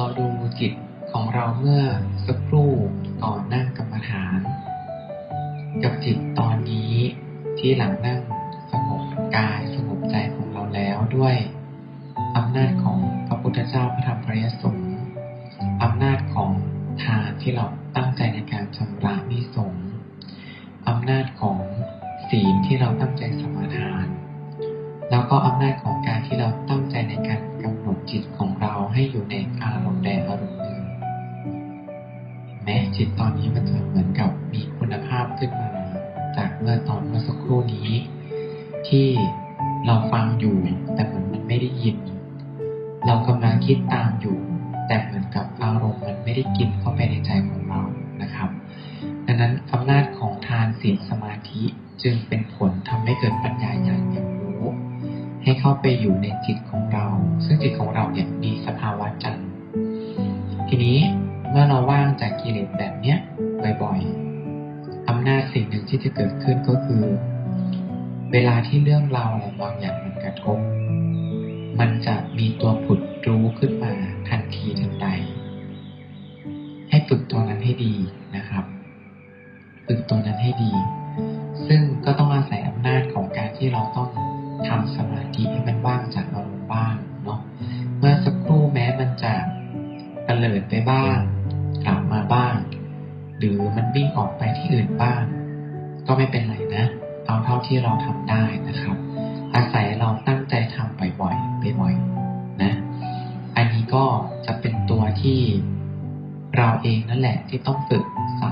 เราดูจิตของเราเมื่อสักครู่ก่อนนั่งกรรมฐาน กับจิตตอนนี้ที่หลังนั่งสงบกายสงบใจของเราแล้วด้วยอำนาจของพระพุทธเจ้าพระธรรมพระยสงฆ์อำนาจของทานที่เราตั้งใจในการชำระนิสงอำนาจของศีลที่เราตั้งใจสมาทาน แล้วก็อำนาจของการที่เราตั้งใจในการ จิตของเราให้อยู่ในอารมณ์ใดอารมณ์หนึ่งแม้จิตตอนนี้มันจะเหมือนกับมีคุณภาพขึ้นมา จากเมื่อตอนเมื่อสักครู่นี้ ที่เราฟังอยู่แต่เหมือนมันไม่ได้ยิน เรากำลังคิดตามอยู่ แต่เหมือนกับอารมณ์มันไม่ได้กินเข้าไปในใจของเรานะครับดังนั้นอำนาจของทานศีลสมาธิจึงเป็นผลทำให้เกิดปัญญาญาณอย่างรู้ ให้เข้าไปอยู่ในจิตของเรา จิตของเราเนี่ยมีสภาวะจันทร์ทีนี้เมื่อเราว่างจากกิเลสแบบเนี้ยบ่อยๆอำนาจสิ่งหนึ่งที่จะเกิดขึ้นก็คือ เวลาที่เรื่องราวอะไรบางอย่างมันกระทบ มันจะมีตัวผุดรู้ขึ้นมาทันทีทันใด ให้ฝึกตัวนั้นให้ดีนะครับ ฝึกตัวนั้นให้ดี เลิดไปบ้าง กลับมาบ้าง หรือมันวิ่งออกไปที่อื่นบ้าง ก็ไม่เป็นไรนะ เอาเท่าที่เราทำได้นะครับ อาศัยเราตั้งใจทำบ่อยๆบ่อยๆนะ อันนี้ก็จะเป็นตัวที่เราเองนั่นแหละที่ต้องฝึกสะ